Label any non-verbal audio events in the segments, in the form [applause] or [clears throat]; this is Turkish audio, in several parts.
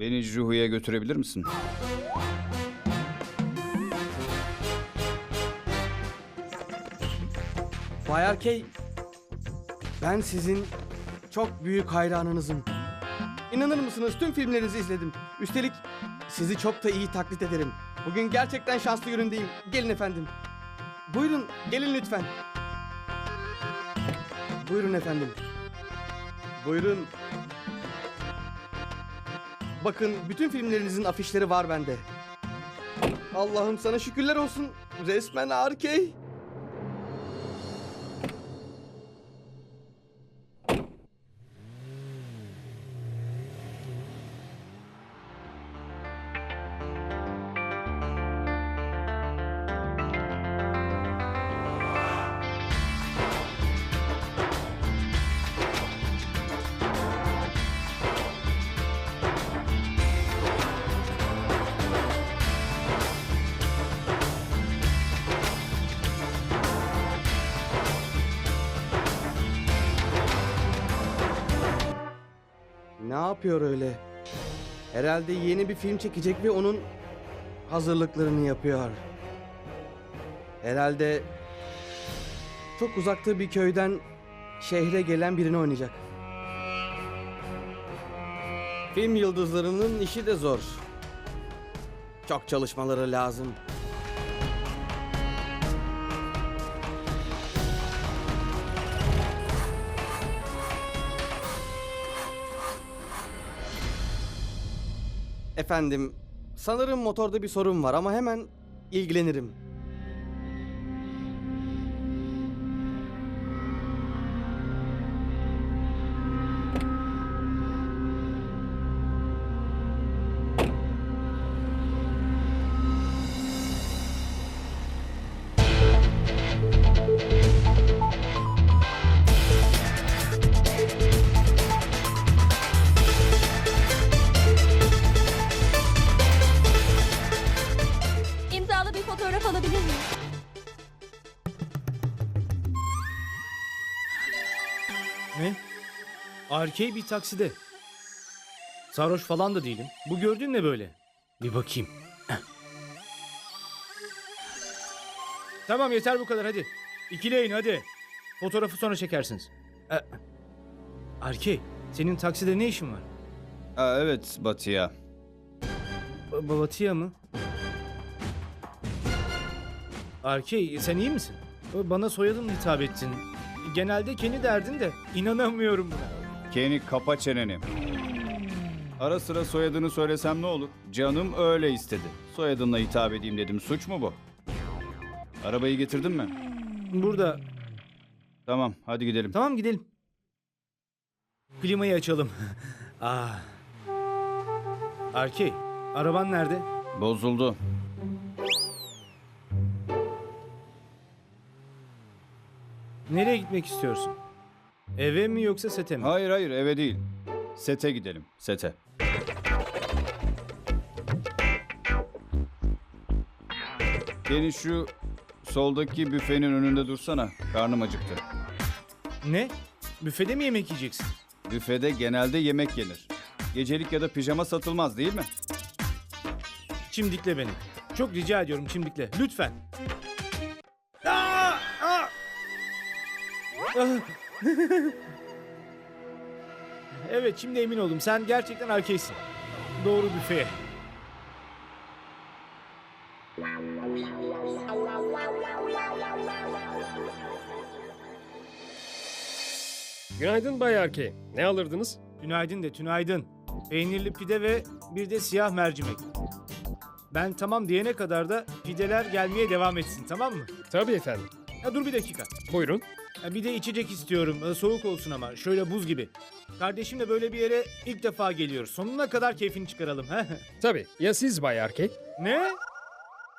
Beni Juhu'ya götürebilir misin? Bay Arkey, ben sizin çok büyük hayranınızım. İnanır mısınız tüm filmlerinizi izledim. Üstelik sizi çok da iyi taklit ederim. Bugün gerçekten şanslı günündeyim. Gelin efendim. Buyurun, gelin lütfen. Buyurun efendim. Buyurun. Bakın bütün filmlerinizin afişleri var bende. Allah'ım sana şükürler olsun. Resmen Arkey. Ne yapıyor öyle? Herhalde yeni bir film çekecek ve onun hazırlıklarını yapıyor. Herhalde çok uzakta bir köyden şehre gelen birini oynayacak. Film yıldızlarının işi de zor. Çok çalışmaları lazım. Efendim, sanırım motorda bir sorun var ama hemen ilgilenirim. Arkey bir takside. Sarhoş falan da değilim. Bu gördüğün ne böyle? Bir bakayım. [clears throat] Tamam yeter bu kadar hadi. İkileyin hadi. Fotoğrafı sonra çekersiniz. Ee, Arkey senin takside ne işin var? Aa, evet Batı'ya. Ba- Babatıya mı? Arkey sen iyi misin? Bana soyadımla hitap ettin. Genelde kendi derdin de inanamıyorum buna. Kenny kapa çeneni. Ara sıra soyadını söylesem ne olur? Canım öyle istedi. Soyadınla hitap edeyim dedim. Suç mu bu? Arabayı getirdin mi? Burada Tamam hadi gidelim. Tamam gidelim. Klimayı açalım. [laughs] ah. Arkey, araban nerede? Bozuldu. Nereye gitmek istiyorsun? Eve mi yoksa sete mi? Hayır hayır eve değil. Sete gidelim. Sete. Kenny şu soldaki büfenin önünde dursana. Karnım acıktı. Ne? Büfede mi yemek yiyeceksin? Büfede genelde yemek yenir. Gecelik ya da pijama satılmaz değil mi? Çimdikle beni. Çok rica ediyorum çimdikle. Lütfen. Aa! Aa! Ah! [laughs] evet şimdi emin oldum. Sen gerçekten arkeysin. Doğru büfeye. Günaydın Bay Arkey. Ne alırdınız? Günaydın de tünaydın. Peynirli pide ve bir de siyah mercimek. Ben tamam diyene kadar da pideler gelmeye devam etsin tamam mı? Tabii efendim. Ya dur bir dakika. Buyurun. Ya bir de içecek istiyorum. Ee, Soğuk olsun ama şöyle buz gibi. Kardeşim de böyle bir yere ilk defa geliyor. Sonuna kadar keyfini çıkaralım. he? [laughs] Tabii. Ya siz Bay Arkey? ne?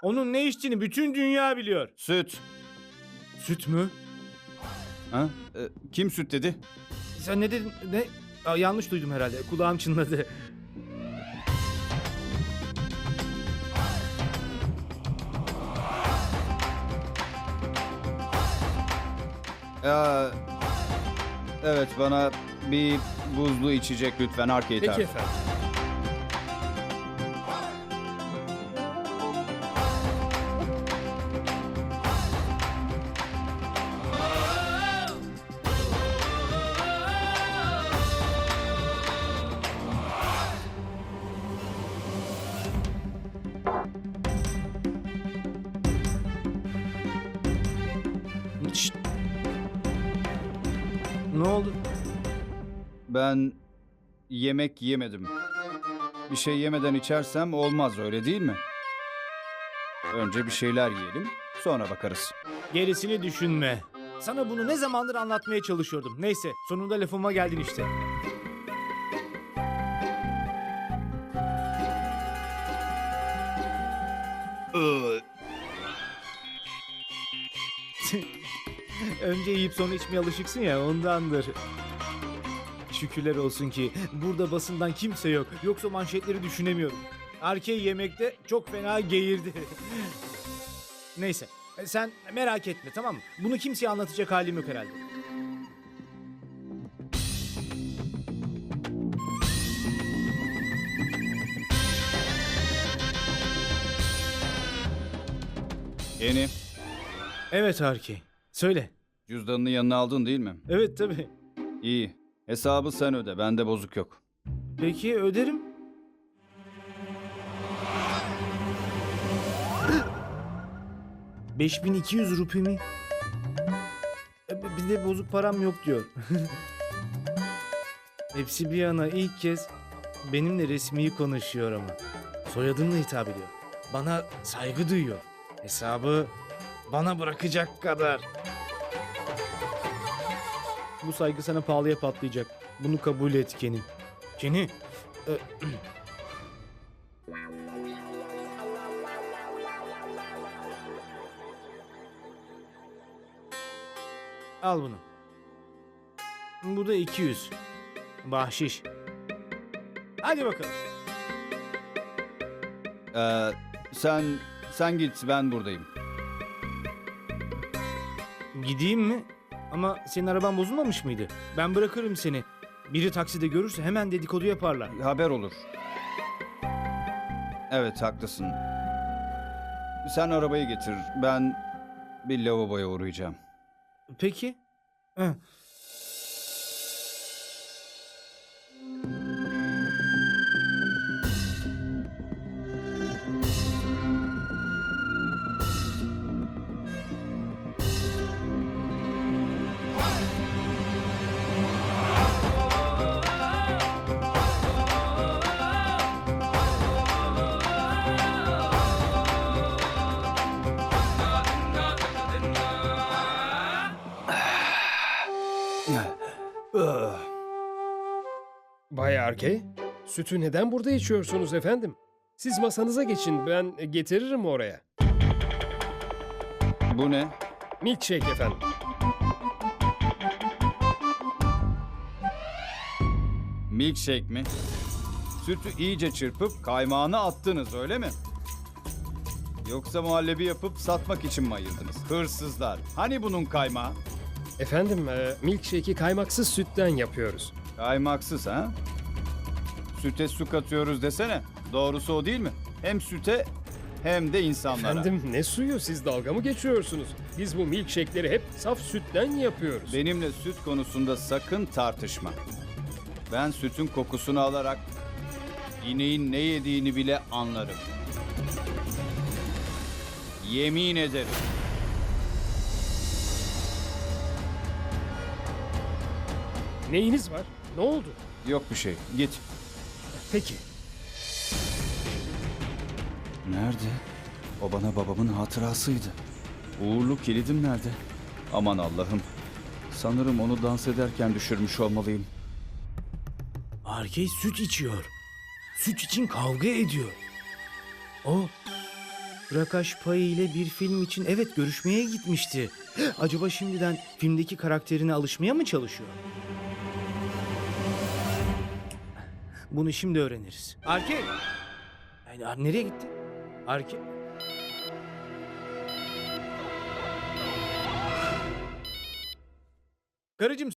Onun ne içtiğini bütün dünya biliyor. Süt. Süt mü? Ha? Ee, kim süt dedi? Sen ne dedin? Ne? Aa, yanlış duydum herhalde. Kulağım çınladı. Ya, evet bana bir buzlu içecek lütfen arcade Peki tarzı. efendim. Ne oldu? Ben yemek yemedim. Bir şey yemeden içersem olmaz öyle değil mi? Önce bir şeyler yiyelim, sonra bakarız. Gerisini düşünme. Sana bunu ne zamandır anlatmaya çalışıyordum. Neyse sonunda lafıma geldin işte. Önce yiyip sonra içmeye alışıksın ya ondandır. Şükürler olsun ki burada basından kimse yok. Yoksa manşetleri düşünemiyorum. Arkey yemekte çok fena geğirdi. [laughs] Neyse sen merak etme tamam mı? Bunu kimseye anlatacak halim yok herhalde. Yeni, Evet Arkey. Söyle. Cüzdanını yanına aldın değil mi? Evet tabii. İyi. Hesabı sen öde, bende bozuk yok. Peki öderim. ...5200 rupi mi? E, Bir de bozuk param yok diyor. [laughs] Hepsi bir yana ilk kez benimle resmi konuşuyor ama. Soyadımla hitap ediyor. Bana saygı duyuyor. Hesabı bana bırakacak kadar. Bu saygı sana pahalıya patlayacak. Bunu kabul et Kenny. Kenny. Al bunu. Bu da 200. Bahşiş. Hadi bakalım. Ee, sen, sen git, ben buradayım. Gideyim mi? Ama senin araban bozulmamış mıydı? Ben bırakırım seni. Biri takside görürse hemen dedikodu yaparlar. Haber olur. Evet, haklısın. Sen arabayı getir, ben bir lavaboya uğrayacağım. Peki. Hı. Bay Arkey, sütü neden burada içiyorsunuz efendim? Siz masanıza geçin, ben getiririm oraya. Bu ne? Milkshake efendim. Milkshake mi? Sütü iyice çırpıp kaymağını attınız öyle mi? Yoksa muhallebi yapıp satmak için mi ayırdınız? Hırsızlar. Hani bunun kaymağı? Efendim, e, milkshake'i kaymaksız sütten yapıyoruz. Kaymaksız ha? Süte su katıyoruz desene. Doğrusu o değil mi? Hem süte hem de insanlara. Efendim ne suyu, siz dalga mı geçiyorsunuz? Biz bu milkshake'leri hep saf sütten yapıyoruz. Benimle süt konusunda sakın tartışma. Ben sütün kokusunu alarak ineğin ne yediğini bile anlarım. Yemin ederim. Neyiniz var? Ne oldu? Yok bir şey. Git. Peki, Nerede? O bana babamın hatırasıydı. Uğurlu kilidim nerede? Aman Allah'ım. Sanırım onu dans ederken düşürmüş olmalıyım. Arkey süt içiyor. Süt için kavga ediyor. O Prakash Pai ile bir film için evet görüşmeye gitmişti. Acaba şimdiden filmdeki karakterine alışmaya mı çalışıyor? Bunu şimdi öğreniriz. Arkey! Yani nereye gitti? Arkey... Karıcığım